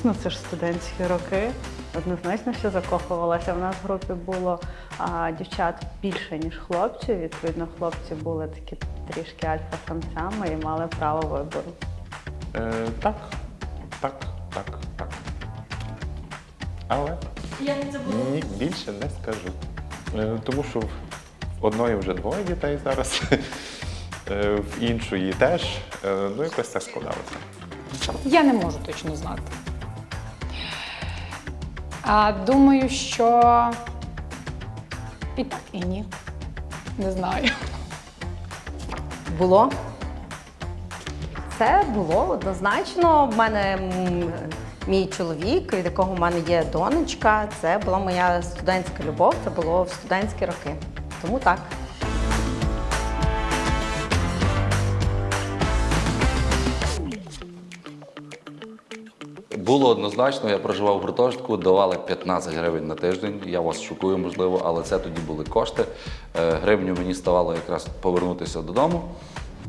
звісно, це ж студентські роки. Однозначно, що закохувалася. В нас в групі було а, дівчат більше, ніж хлопців. Відповідно, хлопці були такі трішки альфа-самцями і мали право вибору. Е, так, так, так, так. Але Як це було? ні, більше не скажу. Е, тому що в одної вже двоє дітей зараз, е, в іншої теж. Е, ну, якось так складалося. Я не можу точно знати. А думаю, що і так, і ні. Не знаю. Було. Це було однозначно. В мене мій чоловік, від якого в мене є донечка. Це була моя студентська любов, це було в студентські роки. Тому так. Було однозначно, я проживав в гуртожитку, давали 15 гривень на тиждень. Я вас шокую, можливо, але це тоді були кошти. Е, Гривню мені ставало якраз повернутися додому.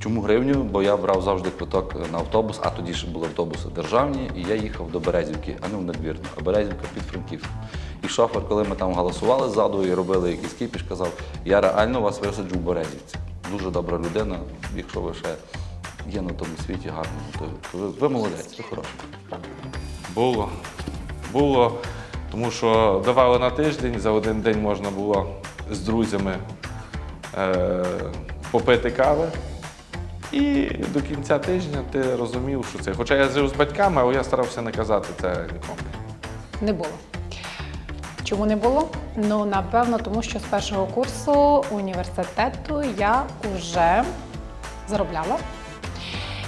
Чому гривню? Бо я брав завжди квиток на автобус, а тоді ще були автобуси державні, і я їхав до Березівки, а не в надвірну, а Березівка під Франківськ. І шофер, коли ми там голосували ззаду і робили якийсь кіпіш, казав, я реально вас висаджу в Березівці. Дуже добра людина, якщо ви ще є на тому світі гарному, то, то ви, ви молодець, ви хороший. Було. Було, тому що давали на тиждень, за один день можна було з друзями е, попити кави. І до кінця тижня ти розумів, що це. Хоча я жив з батьками, але я старався не казати це нікому. Не було. Чому не було? Ну, напевно, тому що з першого курсу університету я вже заробляла.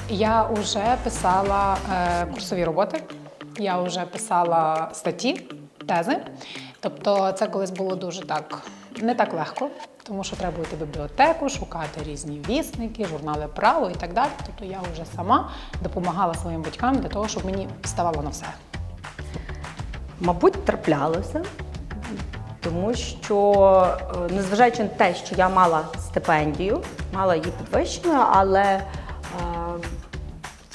Я вже писала е, курсові роботи, я вже писала статті, тези. Тобто це колись було дуже так не так легко, тому що треба йти в бібліотеку, шукати різні вісники, журнали право і так далі. Тобто я вже сама допомагала своїм батькам для того, щоб мені ставало на все. Мабуть, траплялося, тому що, е, незважаючи на те, що я мала стипендію, мала її підвищеною, але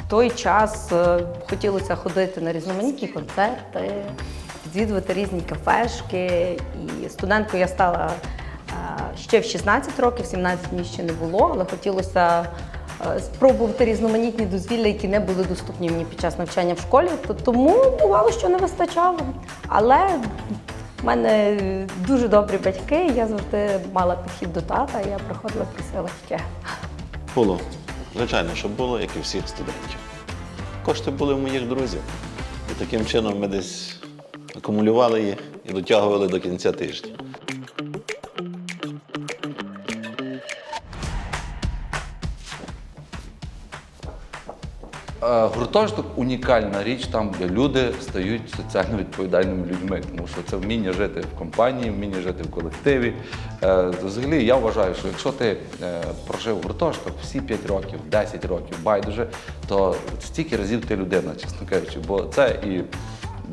той час е, хотілося ходити на різноманітні концерти, відвідувати різні кафешки. І студенткою я стала е, ще в 16 років, 17 мені ще не було, але хотілося е, спробувати різноманітні дозвілля, які не були доступні мені під час навчання в школі. То- Тому бувало, що не вистачало. Але в мене дуже добрі батьки, я завжди мала підхід до тата, я приходила просила ще. Було. Звичайно, що було, як і всіх студентів. Кошти були в моїх друзів. І таким чином ми десь акумулювали їх і дотягували до кінця тижня. Гуртожиток унікальна річ, там де люди стають соціально відповідальними людьми, тому що це вміння жити в компанії, вміння жити в колективі. Е, Взагалі, я вважаю, що якщо ти е, прожив гуртожиток всі 5 років, 10 років, байдуже, то стільки разів ти людина, чесно кажучи, бо це і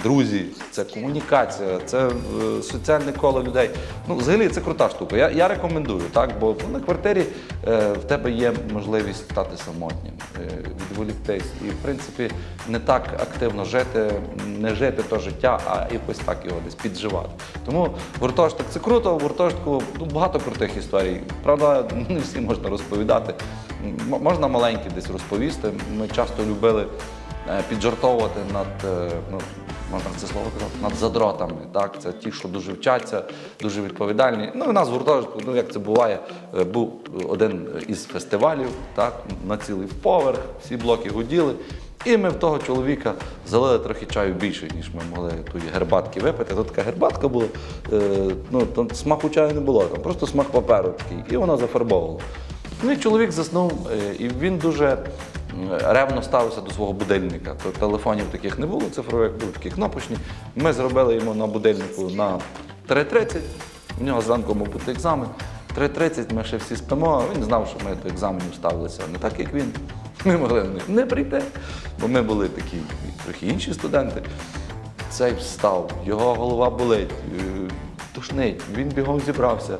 друзі, це комунікація, це е, соціальне коло людей. Ну, взагалі, це крута штука. Я, я рекомендую, так, бо на квартирі е, в тебе є можливість стати самотнім, е, відволіктись і, в принципі, не так активно жити, не жити то життя, а якось так його десь підживати. Тому гуртожиток це круто, в гуртожитку ну, багато крутих історій. Правда, не всі можна розповідати. Можна маленькі десь розповісти. Ми часто любили е, піджартовувати над, е, ну, можна це слово казати, над задротами. Так? Це ті, що дуже вчаться, дуже відповідальні. Ну, у нас в гуртожитку, ну як це буває, е, був один із фестивалів, так, на цілий поверх, всі блоки гуділи. І ми в того чоловіка залили трохи чаю більше, ніж ми могли тої гербатки випити. Тут така гербатка була, е, ну, там смаку чаю не було, там просто смак паперу такий, і вона зафарбовувала. Ну і чоловік заснув, е, і він дуже ревно ставився до свого будильника. Телефонів таких не було цифрових, були такі кнопочні. Ми зробили йому на будильнику на 3.30. У нього зранку мав бути екзамен. 3.30 ми ще всі спимо. Він знав, що ми до екзаменів ставилися не так, як він. Ми могли на них не прийти, бо ми були такі трохи інші студенти. Цей встав, його голова болить, е, тушнить, він бігом зібрався.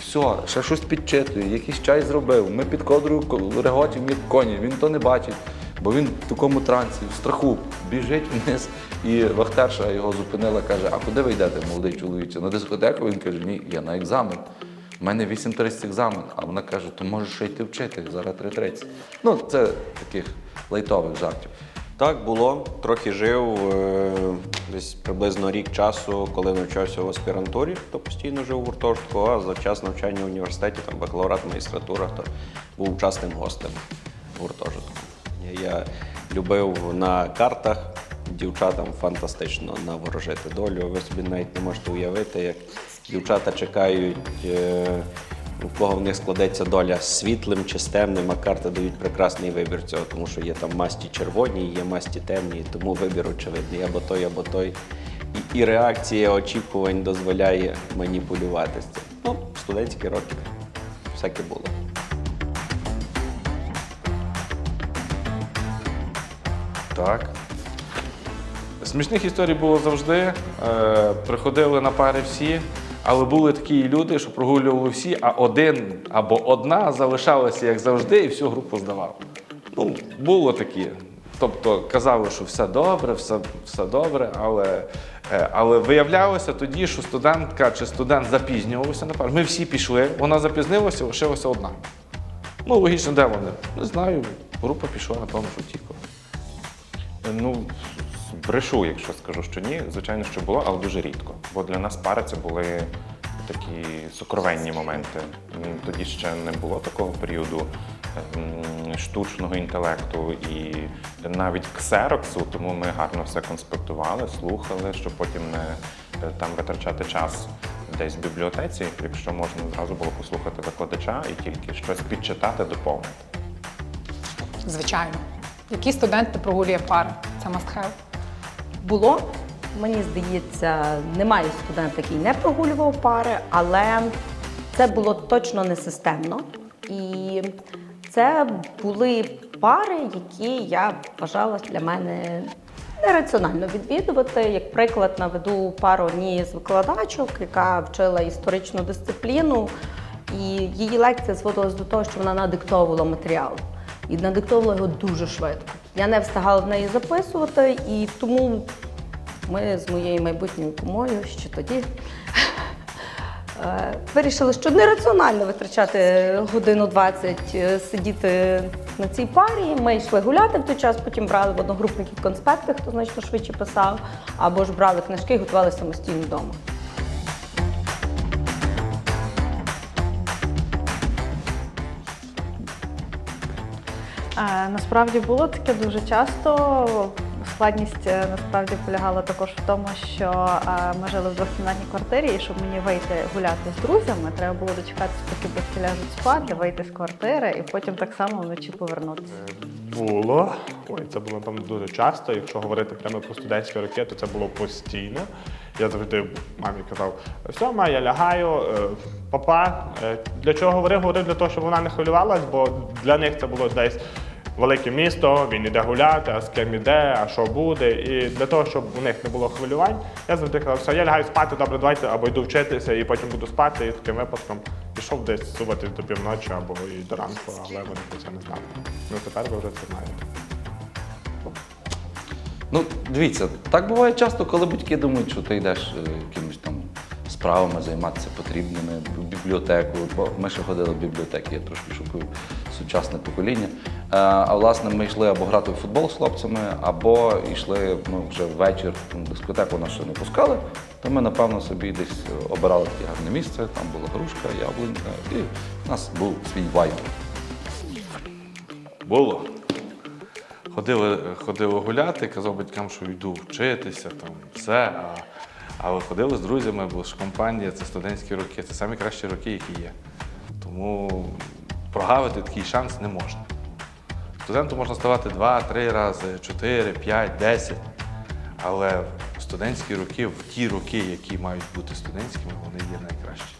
Все, ще щось підчитує, якийсь чай зробив. Ми під кодрою ко- регочемо, як коні, він то не бачить. Бо він в такому трансі, в страху, біжить вниз, і вахтерша його зупинила, каже: А куди ви йдете, молодий чоловіче? На дискотеку? Він каже, ні, я на екзамен. У мене 8.30 екзамен. А вона каже, то можеш ще йти вчити, зараз 3.30. Ну, це таких лайтових жартів. Так, було. Трохи жив е, десь приблизно рік часу, коли навчався в аспірантурі, то постійно жив у гуртожитку, а за час навчання в університеті, там бакалаврат, магістратура, то був частим гостем в гуртожитку. Я любив на картах дівчатам фантастично наворожити долю. Ви собі навіть не можете уявити, як дівчата чекають. У кого в них складеться доля з світлим чи з темним, а карти дають прекрасний вибір цього, тому що є там масті червоні, є масті темні, тому вибір очевидний або той, або той. І, і реакція очікувань дозволяє маніпулювати з цим. Ну, студентські роки всяке було. Так. Смішних історій було завжди. Е, приходили на пари всі, але були такі люди, що прогулювали всі, а один або одна залишалася, як завжди, і всю групу здавав. Ну, було такі. Тобто казали, що все добре, все, все добре, але, е, але виявлялося тоді, що студентка чи студент запізнювався на. Ми всі пішли, вона запізнилася, лишилася одна. Ну, логічно, де вони? Не знаю. Група пішла, напевно, що втікла. Ну, брешу, якщо скажу, що ні. Звичайно, що було, але дуже рідко. Бо для нас пари це були такі сокровенні моменти. Тоді ще не було такого періоду ем, штучного інтелекту і навіть ксероксу, тому ми гарно все конспектували, слухали, щоб потім не е, там витрачати час десь в бібліотеці, якщо можна зразу було послухати викладача і тільки щось підчитати, доповнити. Звичайно. Який студент не прогулює пари? Це must have. Було. Мені здається, немає студента, який не прогулював пари, але це було точно не системно. І це були пари, які я вважала для мене нераціонально відвідувати. Як приклад, наведу пару однієї з викладачок, яка вчила історичну дисципліну, і її лекція зводилась до того, що вона надиктовувала матеріал. І надиктовувала його дуже швидко. Я не встигала в неї записувати, і тому ми з моєю майбутньою кумою ще тоді е, вирішили, що нераціонально витрачати годину 20 е, сидіти на цій парі. Ми йшли гуляти в той час, потім брали в одногрупників конспекти, хто значно швидше писав, або ж брали книжки і готували самостійно вдома. Е, Насправді було таке дуже часто. Складність е, насправді полягала також в тому, що е, ми жили в двохкімнатній квартирі, і щоб мені вийти гуляти з друзями, треба було дочекатися, поки батьки ляжуть спати, вийти з квартири і потім так само вночі повернутися. Було. Ой, це було там дуже часто. Якщо говорити прямо про студентські роки, то це було постійно. Я завжди мамі казав: все, ма, я лягаю, е, папа. Для чого говорив? Говорив для того, щоб вона не хвилювалась, бо для них це було десь велике місто, він іде гуляти, а з ким іде, а що буде. І для того, щоб у них не було хвилювань, я завжди казав, все, я лягаю спати, добре, давайте, або йду вчитися, і потім буду спати. І таким випадком пішов десь суватись до півночі або і до ранку, але вони про це не знали. Ну тепер ви вже це знаєте. Ну, дивіться, так буває часто, коли батьки думають, що ти йдеш е, якимись там справами займатися потрібними в бібліотеку. Бо ми ще ходили в бібліотеки, я трошки шукаю сучасне покоління. Е, А власне, ми йшли або грати в футбол з хлопцями, або йшли ну, вже ввечір, дискотеку нас ще не пускали, то ми, напевно, собі десь обирали таке гарне місце, там була грушка, яблунька, і в нас був свій вайб. Було. Ходили, ходили гуляти, казав батькам, що йду вчитися, там все. А, але ходили з друзями, бо ж компанія це студентські роки, це самі кращі роки, які є. Тому прогавити такий шанс не можна. Студенту можна ставати два-три рази, чотири, п'ять, десять. Але студентські роки, в ті роки, які мають бути студентськими, вони є найкращі.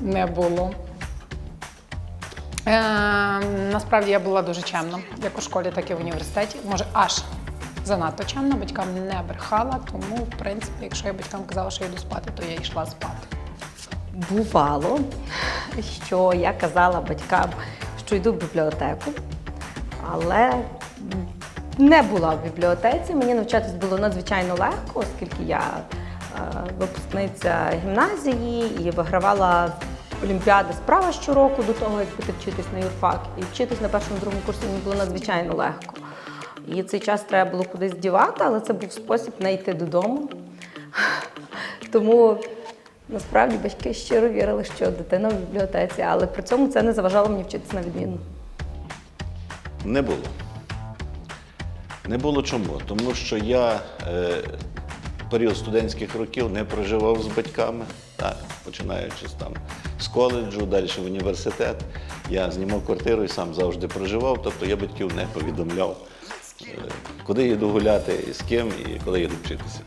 Не було. Е, насправді я була дуже чемна, як у школі, так і в університеті. Може, аж занадто чемна, батькам не брехала, тому, в принципі, якщо я батькам казала, що я йду спати, то я йшла спати. Бувало, що я казала батькам, що йду в бібліотеку, але не була в бібліотеці. Мені навчатись було надзвичайно легко, оскільки я е, випускниця гімназії і вигравала олімпіади справа щороку до того, як піти вчитись на юрфак. І вчитись на першому другому курсі мені було надзвичайно легко. І цей час треба було кудись дівати, але це був спосіб не йти додому. Тому насправді батьки щиро вірили, що дитина в бібліотеці, але при цьому це не заважало мені вчитися на відмінно. Не було. Не було чому? Тому що я е, період студентських років не проживав з батьками, так, починаючи там з коледжу, далі в університет. Я знімав квартиру і сам завжди проживав, тобто я батьків не повідомляв, куди їду гуляти, і з ким, і коли їду вчитися.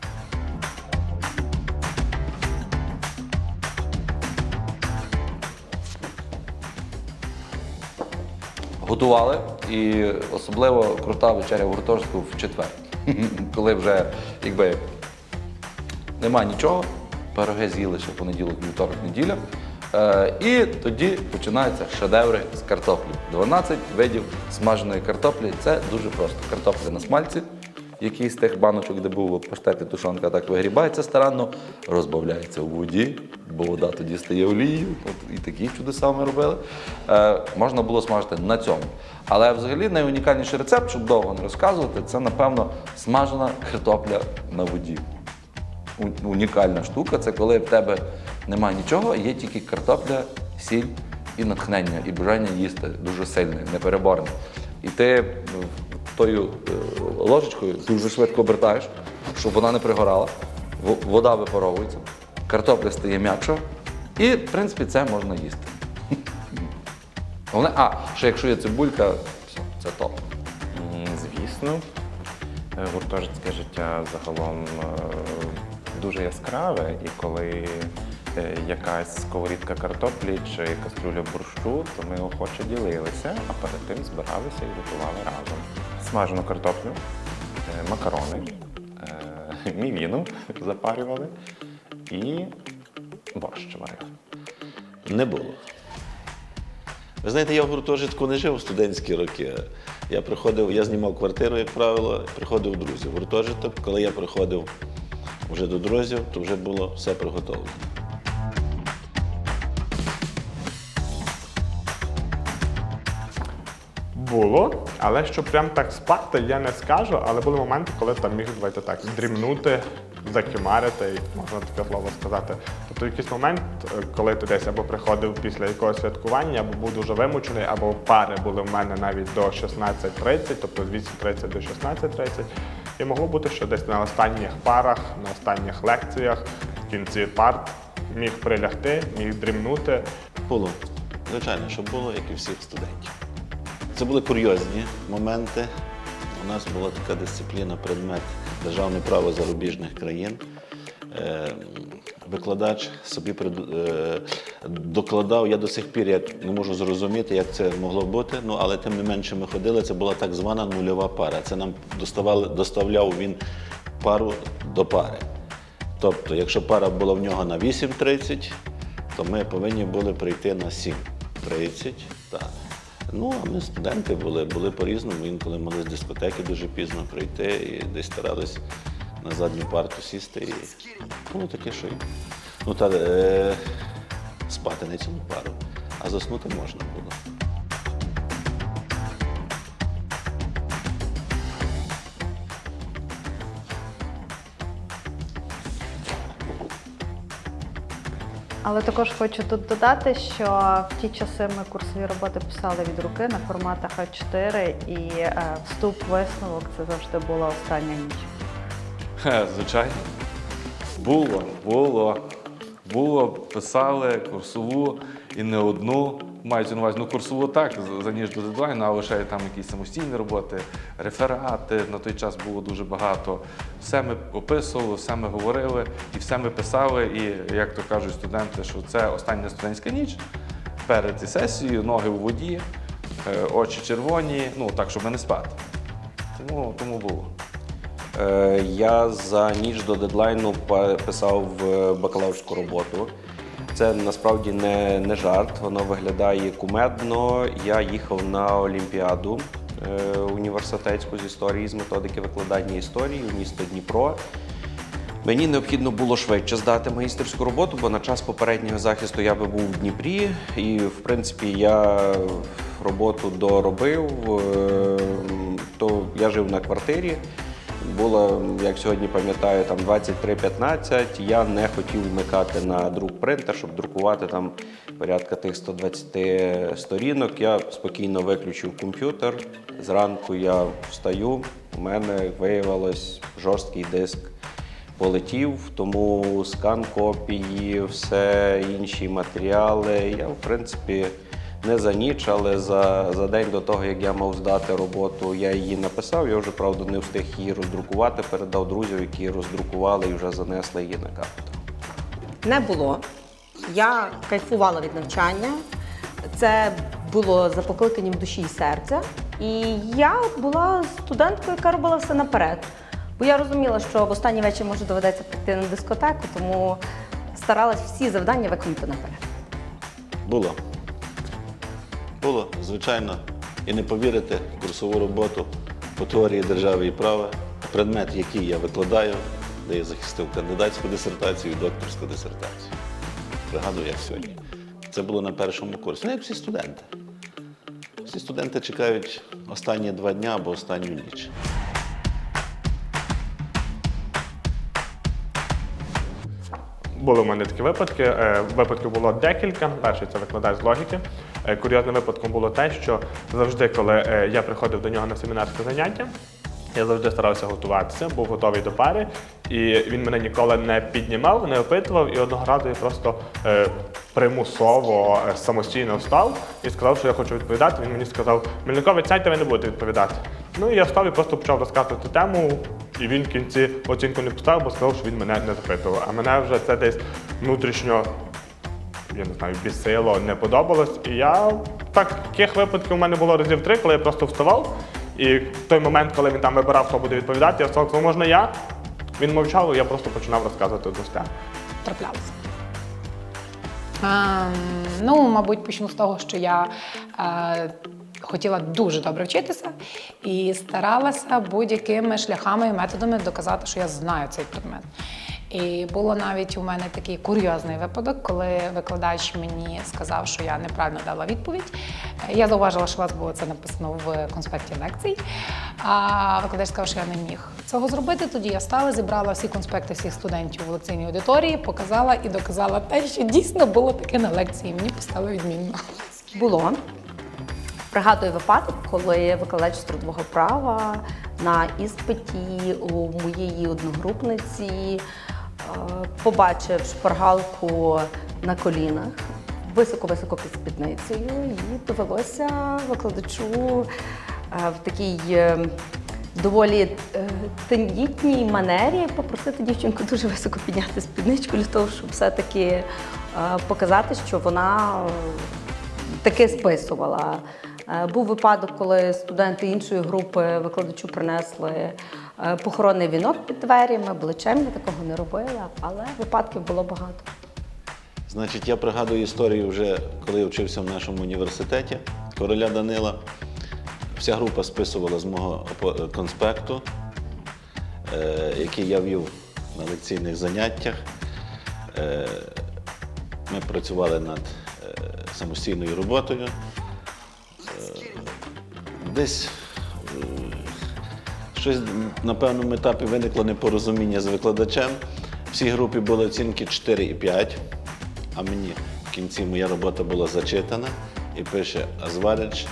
готували, і особливо крута вечеря в гуртожитку в четвер, коли вже якби нема нічого, пироги з'їли ще понеділок, вівторок, неділя. Е, і тоді починаються шедеври з картоплі. 12 видів смаженої картоплі. Це дуже просто. Картопля на смальці, який з тих баночок, де було паштет і тушонка, так вигрібається старанно, розбавляється у воді, бо вода тоді стає олією. От і такі чудеса ми робили. Е, можна було смажити на цьому. Але взагалі найунікальніший рецепт, щоб довго не розказувати, це, напевно, смажена картопля на воді унікальна штука. Це коли в тебе немає нічого, є тільки картопля, сіль і натхнення, і бажання їсти дуже сильне, непереборне. І ти ну, тою е, ложечкою дуже швидко обертаєш, щоб вона не пригорала, вода випаровується, картопля стає м'якша, і, в принципі, це можна їсти. А, ще якщо є цибулька, все, це топ. Звісно, Е, гуртожитське життя загалом е, дуже яскраве, і коли е, якась сковорідка картоплі чи кастрюля борщу, то ми охоче ділилися, а перед тим збиралися і готували разом. Смажену картоплю, е, макарони, е, мівіну запарювали і борщ варили. Не було. Ви знаєте, я в гуртожитку не жив в студентські роки. Я приходив, я знімав квартиру, як правило, приходив друзів. Гуртожиток, коли я приходив вже до друзів, то вже було все приготовлено. Було, але щоб прям так спати, я не скажу, але були моменти, коли там міг давайте так дрімнути, закимарити, можна таке слово сказати. Тобто якийсь момент, е, коли ти десь або приходив після якогось святкування, або був дуже вимучений, або пари були в мене навіть до 16.30, тобто з 8.30 до 16.30. І могло бути, що десь на останніх парах, на останніх лекціях, в кінці парт міг прилягти, міг дрімнути. Було. Звичайно, що було, як і всіх студентів. Це були курйозні моменти. У нас була така дисципліна, предмет державне право зарубіжних країн. Е, Викладач собі е, докладав, я до сих пір як не можу зрозуміти, як це могло бути, ну, але тим не менше ми ходили, це була так звана нульова пара. Це нам доставали, доставляв він пару до пари. Тобто, якщо пара була в нього на 8.30, то ми повинні були прийти на 7.30. Так. Ну, а ми студенти були, були по-різному. Інколи могли з дискотеки дуже пізно прийти і десь старались на задню парту сісти. І було таке, що ну, та, е, спати не цілу пару, а заснути можна було. Але також хочу тут додати, що в ті часи ми курсові роботи писали від руки на форматах А4, і е, вступ висновок це завжди була остання ніч. Хе, Звичайно. Було, було. Було, писали курсову і не одну. На увазі, ну курсову так, за- за ніж до дедлайну, але ще там якісь самостійні роботи, реферати. На той час було дуже багато. Все ми описували, все ми говорили і все ми писали. І як то кажуть студенти, що це остання студентська ніч перед сесією, ноги у воді, е, очі червоні, ну так, щоб не спати. Тому, тому було. Е, Я за ніч до дедлайну писав е, бакалаврську роботу. Це насправді не, не жарт, воно виглядає кумедно. Я їхав на Олімпіаду е, університетську з історії, з методики викладання історії у місто Дніпро. Мені необхідно було швидше здати магістерську роботу, бо на час попереднього захисту я би був в Дніпрі, і в принципі я роботу доробив. е, То я жив на квартирі. Було, як сьогодні пам'ятаю, там 23.15. Я не хотів вмикати на друк принтер, щоб друкувати там порядка тих 120 сторінок. Я спокійно виключив комп'ютер. Зранку я встаю. У мене виявилось жорсткий диск полетів, тому скан копії, все інші матеріали. Я, в принципі, не за ніч, але за, за день до того, як я мав здати роботу, я її написав. Я вже, правда, не встиг її роздрукувати, передав друзів, які роздрукували і вже занесли її на кафедру. Не було. Я кайфувала від навчання. Це було за покликанням душі і серця. І я була студенткою, яка робила все наперед. Бо я розуміла, що в останній вечір може доведеться прийти на дискотеку, тому старалась всі завдання виконати наперед. Було. Було, звичайно. І не повірите, курсову роботу по теорії держави і права, предмет, який я викладаю, де я захистив кандидатську дисертацію і докторську дисертацію. Пригадую, як сьогодні. Це було на першому курсі. Ну, як всі студенти. Всі студенти чекають останні два дня або останню ніч. Були в мене такі випадки. Е, Випадків було декілька. Перший це викладач з логіки. Е, Курйозним випадком було те, що завжди, коли е, я приходив до нього на семінарське заняття, я завжди старався готуватися, був готовий до пари, і він мене ніколи не піднімав, не опитував. І одного разу я просто примусово самостійно встав і сказав, що я хочу відповідати. Він мені сказав: Мельникович, сядьте, ви не будете відповідати. Ну і я встав і просто почав розказувати тему. І він в кінці оцінку не поставив, бо сказав, що він мене не запитував. А мене вже це десь внутрішньо я не знаю, бісило, не подобалось. І я таких випадків у мене було разів три, коли я просто вставав. І в той момент, коли він там вибирав, хто буде відповідати, я сказав, можна я. Він мовчав, і я просто починав розказувати одну стягу. траплялося. Ем, ну, мабуть, почну з того, що я е, хотіла дуже добре вчитися і старалася будь-якими шляхами і методами доказати, що я знаю цей предмет. І було навіть у мене такий курйозний випадок, коли викладач мені сказав, що я неправильно дала відповідь. Я зауважила, що у вас було це написано в конспекті лекцій. А викладач сказав, що я не міг цього зробити. Тоді я стала, зібрала всі конспекти всіх студентів в лекційній аудиторії, показала і доказала те, що дійсно було таке на лекції. Мені поставили відмінно. Було. Пригадую випадок, коли викладач трудового права на іспиті у моєї одногрупниці е, побачив шпаргалку на колінах високо-високо під спідницею, і довелося викладачу е, в такій е, доволі тендітній манері попросити дівчинку дуже високо підняти спідничку для того, щоб все-таки показати, що вона таки списувала. Е, Був випадок, коли студенти іншої групи викладачу принесли е, похоронний вінок під двері. Ми були такого не робили, але випадків було багато. Значить, я пригадую історію вже, коли я вчився в нашому університеті короля Данила. Вся група списувала з мого конспекту, е, який я вів на лекційних заняттях. Ми працювали над самостійною роботою. Десь щось на певному етапі виникло непорозуміння з викладачем. Всій групі були оцінки 4 і 5, а мені в кінці моя робота була зачитана і пише Азварич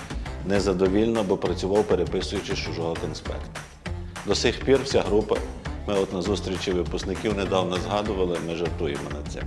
незадовільно, бо працював, переписуючи чужого конспекту. До сих пір вся група, ми от на зустрічі випускників недавно згадували, ми жартуємо над цим.